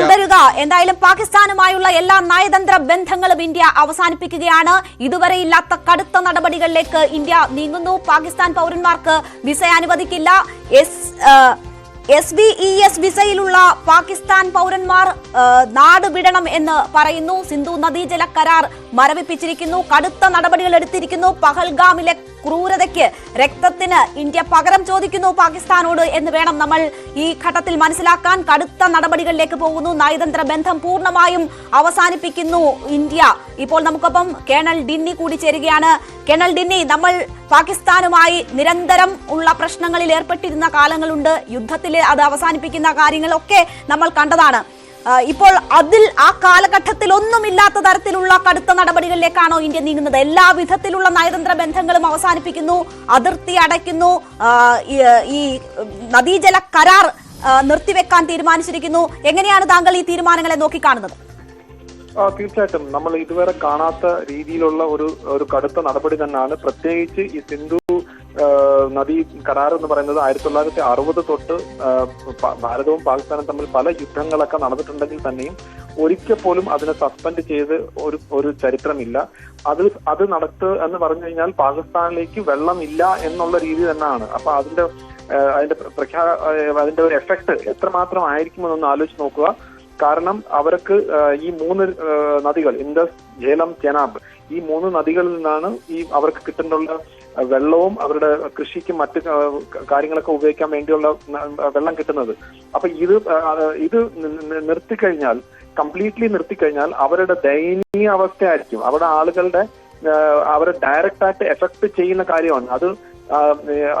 തുടരുക. എന്തായാലും പാകിസ്ഥാനുമായുള്ള എല്ലാ നയതന്ത്ര ബന്ധങ്ങളും ഇന്ത്യ അവസാനിപ്പിക്കുകയാണ്. ഇതുവരെ ഇല്ലാത്ത കടുത്ത നടപടികളിലേക്ക് ഇന്ത്യ നീങ്ങുന്നു. പാകിസ്ഥാൻ പൗരന്മാർക്ക് വിസ അനുവദിക്കില്ല. S S B E S വിസയിലുള്ള Pakistan പൗരന്മാർ നാട് വിടണം എന്ന് പറയുന്നു. സിന്ധു നദീജല കരാർ മരവിപ്പിച്ചിരിക്കുന്നു കടുത്ത നടപടികൾ എടുത്തിരിക്കുന്നു പഹൽഗാമിലെ ക്രൂരതയ്ക്ക് രക്തത്തിന് ഇന്ത്യ പകരം ചോദിക്കുന്നു പാകിസ്ഥാനോട് എന്ന് വേണം നമ്മൾ ഈ ഘട്ടത്തിൽ മനസ്സിലാക്കാൻ. കടുത്ത നടപടികളിലേക്ക് പോകുന്നു നയതന്ത്ര ബന്ധം പൂർണമായും അവസാനിപ്പിക്കുന്നു ഇന്ത്യ. ഇപ്പോൾ നമുക്കൊപ്പം കേണൽ ഡിന്നി കൂടി ചേരുകയാണ്. കേണൽ ഡിന്നി നമ്മൾ പാകിസ്ഥാനുമായി നിരന്തരം ഉള്ള പ്രശ്നങ്ങളിൽ ഏർപ്പെട്ടിരുന്ന കാലങ്ങളുണ്ട്. യുദ്ധത്തിൽ അത് അവസാനിപ്പിക്കുന്ന കാര്യങ്ങളൊക്കെ നമ്മൾ കണ്ടതാണ്. ഇപ്പോൾ അതിൽ ആ കാലഘട്ടത്തിൽ ഒന്നുമില്ലാത്ത തരത്തിലുള്ള കടുത്ത നടപടികളിലേക്കാണോ ഇന്ത്യ നീങ്ങുന്നത്? എല്ലാ വിധത്തിലുള്ള നയതന്ത്ര ബന്ധങ്ങളും അവസാനിപ്പിക്കുന്നു അതിർത്തി അടയ്ക്കുന്നു ഈ- നദീജല കരാർ നിർത്തിവെക്കാൻ തീരുമാനിച്ചിരിക്കുന്നു. എങ്ങനെയാണ് താങ്കൾ ഈ തീരുമാനങ്ങളെ നോക്കിക്കാണുന്നത്? തീർച്ചയായിട്ടും. നമ്മൾ ഇതുവരെ കാണാത്ത രീതിയിലുള്ള ഒരു ഒരു കടുത്ത നടപടി തന്നെയാണ്. പ്രത്യേകിച്ച് ഈ സിന്ധു നദി കരാർ എന്ന് പറയുന്നത് ആയിരത്തി തൊള്ളായിരത്തി അറുപത് തൊട്ട് ഭാരതവും പാകിസ്ഥാനും തമ്മിൽ പല യുദ്ധങ്ങളൊക്കെ നടന്നിട്ടുണ്ടെങ്കിൽ തന്നെയും ഒരിക്കൽ പോലും അതിനെ സസ്പെൻഡ് ചെയ്ത് ഒരു ഒരു ചരിത്രമില്ല. അത് അത് നടത്ത് എന്ന് പറഞ്ഞു കഴിഞ്ഞാൽ പാകിസ്ഥാനിലേക്ക് വെള്ളമില്ല എന്നുള്ള രീതി തന്നെയാണ്. അപ്പൊ അതിന്റെ അതിന്റെ പ്രഖ്യാ അതിന്റെ ഒരു എഫക്ട് എത്രമാത്രം ആയിരിക്കുമെന്നൊന്ന് ആലോചിച്ച് നോക്കുക. കാരണം അവർക്ക് ഈ മൂന്ന് നദികൾ ഇൻഡസ് ജേലം ചെനാബ് ഈ മൂന്ന് നദികളിൽ നിന്നാണ് ഈ അവർക്ക് കിട്ടുന്നുള്ള വെള്ളവും അവരുടെ കൃഷിക്കും മറ്റ് കാര്യങ്ങളൊക്കെ ഉപയോഗിക്കാൻ വേണ്ടിയുള്ള വെള്ളം കിട്ടുന്നത്. അപ്പൊ ഇത് ഇത് നിർത്തിക്കഴിഞ്ഞാൽ കംപ്ലീറ്റ്ലി നിർത്തിക്കഴിഞ്ഞാൽ അവരുടെ ദയനീയ അവസ്ഥയായിരിക്കും. അവരുടെ ആളുകളുടെ അവരെ ഡയറക്റ്റ് ആയിട്ട് എഫക്ട് ചെയ്യുന്ന കാര്യമാണ്. അത്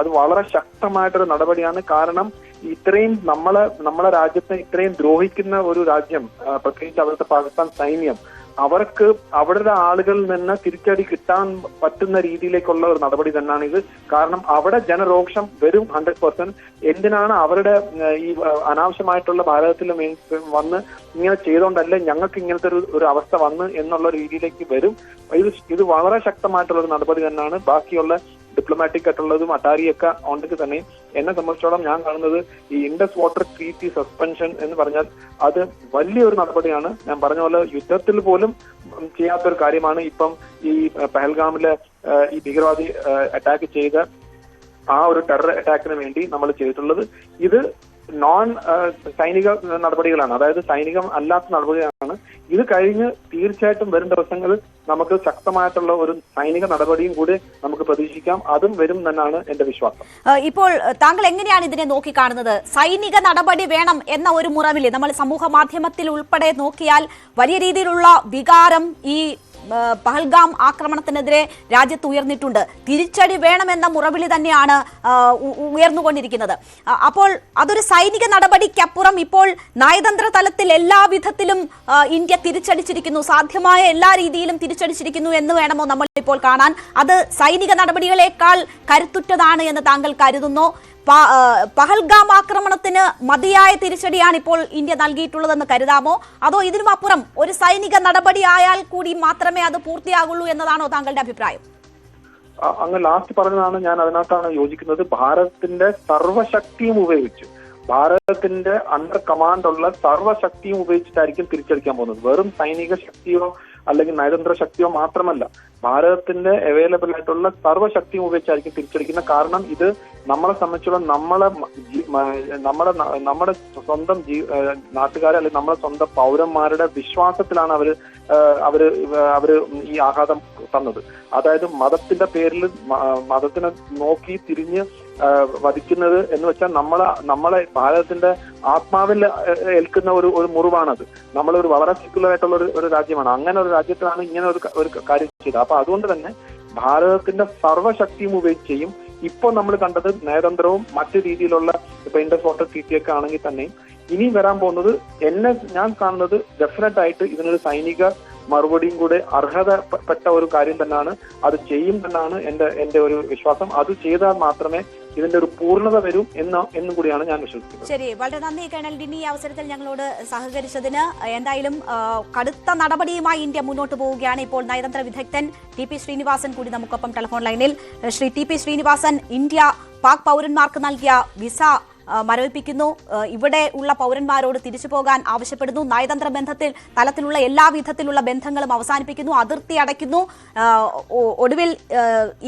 അത് വളരെ ശക്തമായിട്ടൊരു നടപടിയാണ്. കാരണം ഇത്രയും നമ്മളെ നമ്മളെ രാജ്യത്തെ ഇത്രയും ദ്രോഹിക്കുന്ന ഒരു രാജ്യം പ്രത്യേകിച്ച് അവിടുത്തെ പാകിസ്ഥാൻ സൈന്യം അവർക്ക് അവരുടെ ആളുകളിൽ നിന്ന് തിരിച്ചടി കിട്ടാൻ പറ്റുന്ന രീതിയിലേക്കുള്ള ഒരു നടപടി തന്നെയാണ് ഇത് കാരണം അവിടെ ജനരോക്ഷം വരും ഹൺഡ്രഡ് പെർസെന്റ് എന്തിനാണ് അവരുടെ ഈ അനാവശ്യമായിട്ടുള്ള ഭാരതത്തിൽ വന്ന് ഇങ്ങനെ ചെയ്തുകൊണ്ടല്ലേ ഞങ്ങൾക്ക് ഇങ്ങനത്തെ ഒരു ഒരു അവസ്ഥ വന്ന് എന്നുള്ള രീതിയിലേക്ക് വരും. ഇത് ഇത് വളരെ ശക്തമായിട്ടുള്ള ഒരു നടപടി തന്നെയാണ്. ബാക്കിയുള്ള ഡിപ്ലോമാറ്റിക് ആയിട്ടുള്ളതും അട്ടാരിയൊക്കെ ഉണ്ടെങ്കിൽ തന്നെ എന്നെ സംബന്ധിച്ചോളം ഞാൻ കാണുന്നത് ഈ ഇൻഡസ് വാട്ടർ ട്രീറ്റി സസ്പെൻഷൻ എന്ന് പറഞ്ഞാൽ അത് വലിയൊരു നടപടിയാണ്. ഞാൻ പറഞ്ഞ പോലെ യുദ്ധത്തിൽ പോലും ചെയ്യാത്തൊരു കാര്യമാണ് ഇപ്പം ഈ പെഹൽഗാമിലെ ഈ ഭീകരവാദി അറ്റാക്ക് ചെയ്ത ആ ഒരു ടെറർ അറ്റാക്കിന് വേണ്ടി നമ്മൾ ചെയ്തിട്ടുള്ളത്. ഇത് നോൺ സൈനിക നടപടികളാണ്. അതായത് സൈനികം അല്ലാത്ത നടപടികളാണ്. ഇത് കഴിഞ്ഞ് തീർച്ചയായിട്ടും വരും ദിവസങ്ങളിൽ നമുക്ക് ശക്തമായിട്ടുള്ള ഒരു സൈനിക നടപടിയും കൂടി നമുക്ക് പ്രതീക്ഷിക്കാം. അതും വരും എന്നാണ് എന്റെ വിശ്വാസം. ഇപ്പോൾ താങ്കൾ എങ്ങനെയാണ് ഇതിനെ നോക്കിക്കാണുന്നത്? സൈനിക നടപടി വേണം എന്ന ഒരു മുറവിൽ നമ്മൾ സമൂഹ മാധ്യമത്തിൽ ഉൾപ്പെടെ നോക്കിയാൽ വലിയ രീതിയിലുള്ള വികാരം ഈ പഹൽഗാം ആക്രമണത്തിനെതിരെ രാജ്യത്ത് ഉയർന്നിട്ടുണ്ട്. തിരിച്ചടി വേണമെന്ന മുറവിളി തന്നെയാണ് ഉയർന്നുകൊണ്ടിരിക്കുന്നത്. അപ്പോൾ അതൊരു സൈനിക നടപടിക്കപ്പുറം ഇപ്പോൾ നയതന്ത്ര തലത്തിൽ എല്ലാ വിധത്തിലും ഇന്ത്യ തിരിച്ചടിച്ചിരിക്കുന്നു. സാധ്യമായ എല്ലാ രീതിയിലും തിരിച്ചടിച്ചിരിക്കുന്നു എന്ന് വേണമോ നമ്മൾ ഇപ്പോൾ കാണാൻ. അത് സൈനിക നടപടികളെക്കാൾ കരുത്തുറ്റതാണ് എന്ന് താങ്കൾ കരുതുന്നു. പഹൽഗാം ആക്രമണത്തിന് മതിയായ തിരിച്ചടിയാണ് ഇപ്പോൾ ഇന്ത്യ നൽകിയിട്ടുള്ളതെന്ന് കരുതാമോ? അതോ ഇതിനും അപ്പുറം ഒരു സൈനിക നടപടി ആയാൽ കൂടി മാത്രമേ അത് പൂർത്തിയാകുള്ളൂ എന്നതാണോ താങ്കളുടെ അഭിപ്രായം? അങ്ങ് ലാസ്റ്റ് പറഞ്ഞതാണ് ഞാൻ അതിനകത്താണ് യോജിക്കുന്നത്. ഭാരതത്തിന്റെ സർവശക്തിയും ഉപയോഗിച്ച് ഭാരതത്തിന്റെ അണ്ടർ കമാൻഡ് ഉള്ള സർവശക്തിയും ഉപയോഗിച്ചിട്ടായിരിക്കും തിരിച്ചടിക്കാൻ പോകുന്നത്. വെറും സൈനിക ശക്തിയോ അല്ലെങ്കിൽ നയതന്ത്ര ശക്തിയോ മാത്രമല്ല ഭാരതത്തിന്റെ അവൈലബിൾ ആയിട്ടുള്ള സർവശക്തിയും ഉപയോഗിച്ചായിരിക്കും തിരിച്ചടിക്കുന്നത് കാരണം ഇത് നമ്മളെ സംബന്ധിച്ചുള്ള നമ്മളെ നമ്മുടെ നമ്മുടെ സ്വന്തം ജീ നാട്ടുകാരെ അല്ലെങ്കിൽ നമ്മുടെ സ്വന്തം പൗരന്മാരുടെ വിശ്വാസത്തിലാണ് അവർ അവർ അവർ ഈ ആഘാതം തന്നത്. അതായത് മതത്തിന്റെ പേരിൽ മതത്തിനെ നോക്കി തിരിഞ്ഞ് വധിക്കുന്നത് എന്ന് വെച്ചാൽ നമ്മളെ നമ്മളെ ഭാരതത്തിന്റെ ആത്മാവിൽ ഏൽക്കുന്ന ഒരു ഒരു മുറിവാണത്. നമ്മളൊരു വളരെ സെക്യുലർ ആയിട്ടുള്ള ഒരു രാജ്യമാണ്. അങ്ങനെ ഒരു രാജ്യത്തിലാണ് ഇങ്ങനെ ഒരു ഒരു കാര്യം ചെയ്തത്. അപ്പൊ അതുകൊണ്ട് തന്നെ ഭാരതത്തിന്റെ സർവശക്തിയും ചെയ്യും ഇപ്പോൾ നമ്മൾ കണ്ടത് നയതന്ത്രവും മറ്റു രീതിയിലുള്ള ഇപ്പൊ ഇൻഡസ് വാട്ടർ ട്രീറ്റിയൊക്കെ ആണെങ്കിൽ തന്നെയും ഇനി വരാൻ പോകുന്നത് എന്നെ ഞാൻ കാണുന്നത് ഡെഫിനറ്റ് ആയിട്ട് ഇതിനൊരു സൈനിക മറുപടിയും കൂടെ അർഹതപ്പെട്ട ഒരു കാര്യം തന്നെയാണ് അത് ചെയ്യും തന്നെയാണ് എന്റെ എന്റെ ഒരു വിശ്വാസം. അത് ചെയ്താൽ മാത്രമേ ഇതിന്റെ ഒരു പൂർണത വരും എന്ന എന്നും കൂടിയാണ് ഞാൻ വിശ്വസിക്കുന്നത്. ശരി വളരെ നന്ദി കേണൽ ഡിനി ഈ അവസരത്തിൽ ഞങ്ങളോട് സഹകരിച്ചതിന് എന്തായാലും കടുത്ത നടപടിയുമായി ഇന്ത്യ മുന്നോട്ട് പോവുകയാണ് ഇപ്പോൾ നയതന്ത്ര വിദഗ്ധൻ ടി പി ശ്രീനിവാസൻ കൂടി നമുക്കൊപ്പം ടെലിഫോൺ ലൈനിൽ. Shri T P Sreenivasan India Pak പൗരന്മാർക്ക് നൽകിയ വിസ മരവിപ്പിക്കുന്നു. ഇവിടെ ഉള്ള പൗരന്മാരോട് തിരിച്ചു പോകാൻ ആവശ്യപ്പെടുന്നു. നയതന്ത്ര ബന്ധത്തിൽ തലത്തിലുള്ള എല്ലാവിധത്തിലുള്ള ബന്ധങ്ങളും അവസാനിപ്പിക്കുന്നു. അതിർത്തി അടയ്ക്കുന്നു. ഒടുവിൽ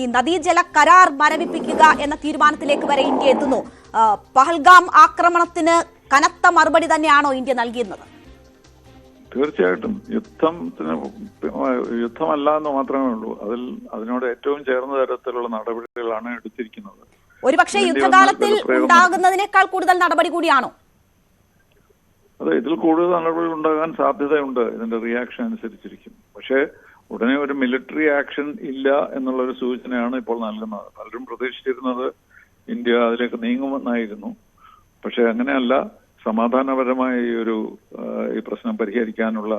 ഈ നദീജല കരാർ മരവിപ്പിക്കുക എന്ന തീരുമാനത്തിലേക്ക് വരെ ഇന്ത്യ എത്തുന്നു. പഹൽഗാം ആക്രമണത്തിന് കനത്ത മറുപടി തന്നെയാണോ ഇന്ത്യ നൽകിയിരുന്നത്? തീർച്ചയായിട്ടും. യുദ്ധത്തിന് യുദ്ധമല്ല എന്ന് മാത്രമേ ഉള്ളൂ. അതിൽ അതിനോട് ഏറ്റവും ചേർന്ന തരത്തിലുള്ള നടപടികളാണ് എടുത്തിരിക്കുന്നത്. ഒരുപക്ഷെ യുദ്ധകാലത്തിൽ ഉണ്ടാകുന്നതിനേക്കാൾ കൂടുതൽ നടപടി കൂടിയാണോ? അതെ ഇതിൽ കൂടുതൽ നടപടികൾ ഉണ്ടാകാൻ സാധ്യതയുണ്ട്. ഇതിന്റെ റിയാക്ഷൻ അനുസരിച്ചിരിക്കും. പക്ഷേ ഉടനെ ഒരു മിലിറ്ററി ആക്ഷൻ ഇല്ല എന്നുള്ള ഒരു സൂചനയാണ് ഇപ്പോൾ നൽകുന്നത്. പലരും പ്രതീക്ഷിച്ചിരുന്നത് ഇന്ത്യ അതിലേക്ക് നീങ്ങുമെന്നായിരുന്നു. പക്ഷെ അങ്ങനെയല്ല. സമാധാനപരമായ ഈ ഒരു ഈ പ്രശ്നം പരിഹരിക്കാനുള്ള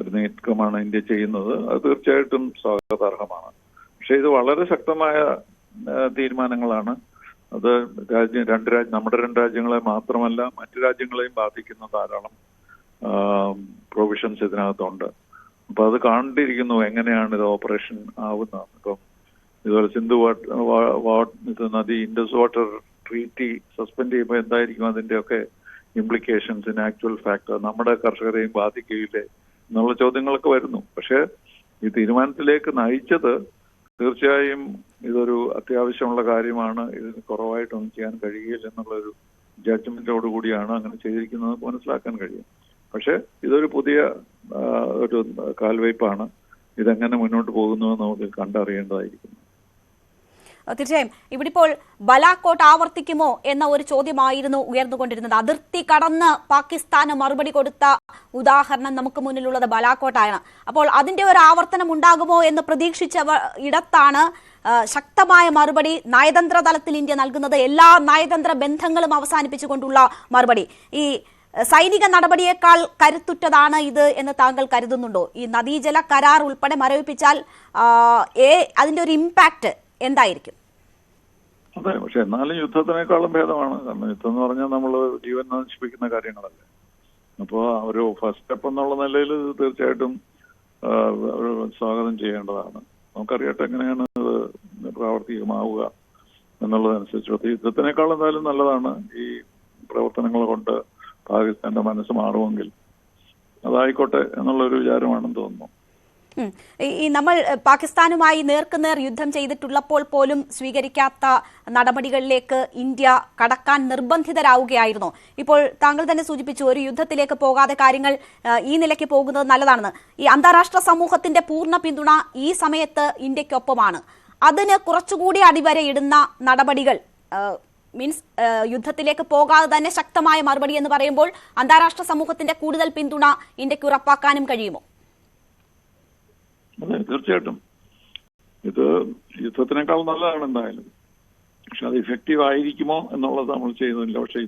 ഒരു നീക്കമാണ് ഇന്ത്യ ചെയ്യുന്നത്. അത് തീർച്ചയായിട്ടും സ്വാഗതാർഹമാണ്. പക്ഷെ ഇത് വളരെ ശക്തമായ തീരുമാനങ്ങളാണ്. അത് രാജ്യം രണ്ട് രാജ്യം നമ്മുടെ രണ്ട് രാജ്യങ്ങളെ മാത്രമല്ല മറ്റു രാജ്യങ്ങളെയും ബാധിക്കുന്ന ധാരാളം പ്രൊവിഷൻസ് ഇതിനകത്തുണ്ട്. അപ്പൊ അത് കണ്ടിരിക്കുന്നു എങ്ങനെയാണ് ഇത് ഓപ്പറേഷൻ ആവുന്നത്. ഇപ്പം ഇതുപോലെ സിന്ധു ഇത് നദി ഇൻഡസ് വാട്ടർ ട്രീറ്റി സസ്പെൻഡ് ചെയ്യുമ്പോൾ എന്തായിരിക്കും അതിന്റെ ഒക്കെ ഇംപ്ലിക്കേഷൻസ് ഇൻ ആക്ച്വൽ ഫാക്ടർ നമ്മുടെ കർഷകരെയും ബാധിക്കുകയില്ലേ എന്നുള്ള ചോദ്യങ്ങളൊക്കെ വരുന്നു. പക്ഷേ ഈ തീരുമാനത്തിലേക്ക് നയിച്ചത് തീർച്ചയായും ഇതൊരു അത്യാവശ്യമുള്ള കാര്യമാണ്. ഇതിന് കുറവായിട്ടൊന്നും ചെയ്യാൻ കഴിയില്ല എന്നുള്ളൊരു ജഡ്ജ്മെന്റോട് കൂടിയാണ് അങ്ങനെ ചെയ്തിരിക്കുന്നത് മനസ്സിലാക്കാൻ കഴിയും. പക്ഷെ ഇതൊരു പുതിയ ഒരു കാൽവയ്പാണ് ഇതെങ്ങനെ മുന്നോട്ട് പോകുന്നു നമുക്ക് കണ്ടറിയേണ്ടതായിരിക്കും തീർച്ചയായും. ഇവിടെ ഇപ്പോൾ ബലാക്കോട്ട് ആവർത്തിക്കുമോ എന്ന ഒരു ചോദ്യമായിരുന്നു ഉയർന്നുകൊണ്ടിരുന്നത്. അതിർത്തി കടന്ന് പാകിസ്ഥാന് മറുപടി കൊടുത്ത ഉദാഹരണം നമുക്ക് മുന്നിലുള്ളത് ബലാക്കോട്ടാണ്. അപ്പോൾ അതിന്റെ ഒരു ആവർത്തനം ഉണ്ടാകുമോ എന്ന് പ്രതീക്ഷിച്ച ഇടത്താണ് ശക്തമായ മറുപടി നയതന്ത്ര തലത്തിൽ ഇന്ത്യ നൽകുന്നത്. എല്ലാ നയതന്ത്ര ബന്ധങ്ങളും അവസാനിപ്പിച്ചുകൊണ്ടുള്ള മറുപടി. ഈ സൈനിക നടപടിയേക്കാൾ കരുത്തുറ്റതാണ് ഇത് എന്ന് താങ്കൾ കരുതുന്നുണ്ടോ? ഈ നദീജല കരാർ ഉൾപ്പെടെ മരവിപ്പിച്ചാൽ അതിന്റെ ഒരു ഇമ്പാക്ട് എന്തായിരിക്കും? അതെ പക്ഷെ എന്നാലും യുദ്ധത്തിനേക്കാളും ഭേദമാണ്. കാരണം യുദ്ധം എന്ന് പറഞ്ഞാൽ നമ്മൾ ജീവൻ നശിപ്പിക്കുന്ന കാര്യങ്ങളല്ലേ. അപ്പോൾ ഒരു ഫസ്റ്റ് സ്റ്റെപ്പ് എന്നുള്ള നിലയിൽ തീർച്ചയായിട്ടും സ്വാഗതം ചെയ്യേണ്ടതാണ്. നമുക്കറിയട്ടെ എങ്ങനെയാണ് ഇത് പ്രാവർത്തികമാവുക എന്നുള്ളതനുസരിച്ച് യുദ്ധത്തിനേക്കാൾ എന്തായാലും നല്ലതാണ് ഈ പ്രവർത്തനങ്ങൾ കൊണ്ട് പാകിസ്ഥാന്റെ മനസ്സ് മാറുമെങ്കിൽ. അതായിക്കോട്ടെ എന്നുള്ളൊരു വിചാരമാണെന്ന് തോന്നുന്നു. ഈ- നമ്മൾ പാകിസ്ഥാനുമായി നേർക്കുനേർ യുദ്ധം ചെയ്തിട്ടുള്ളപ്പോൾ പോലും സ്വീകരിക്കാത്ത നടപടികളിലേക്ക് ഇന്ത്യ കടക്കാൻ നിർബന്ധിതരാവുകയായിരുന്നു. ഇപ്പോൾ താങ്കൾ തന്നെ സൂചിപ്പിച്ചു ഒരു യുദ്ധത്തിലേക്ക് പോകാതെ കാര്യങ്ങൾ ഈ നിലയ്ക്ക് പോകുന്നത് നല്ലതാണെന്ന്. ഈ അന്താരാഷ്ട്ര സമൂഹത്തിന്റെ പൂർണ പിന്തുണ ഈ സമയത്ത് ഇന്ത്യക്കൊപ്പമാണ്. അതിന് കുറച്ചുകൂടി അടിവരെ ഇടുന്ന നടപടികൾ മീൻസ് യുദ്ധത്തിലേക്ക് പോകാതെ തന്നെ ശക്തമായ മറുപടി എന്ന് പറയുമ്പോൾ അന്താരാഷ്ട്ര സമൂഹത്തിന്റെ കൂടുതൽ പിന്തുണ ഇന്ത്യയ്ക്ക് ഉറപ്പാക്കാനും കഴിയുമോ? അതെ തീർച്ചയായിട്ടും. ഇത് യുദ്ധത്തിനേക്കാൾ നല്ലതാണ് എന്തായാലും. പക്ഷെ അത് ഇഫക്റ്റീവ് ആയിരിക്കുമോ എന്നുള്ളത് നമ്മൾ ചെയ്യുന്നില്ല. പക്ഷെ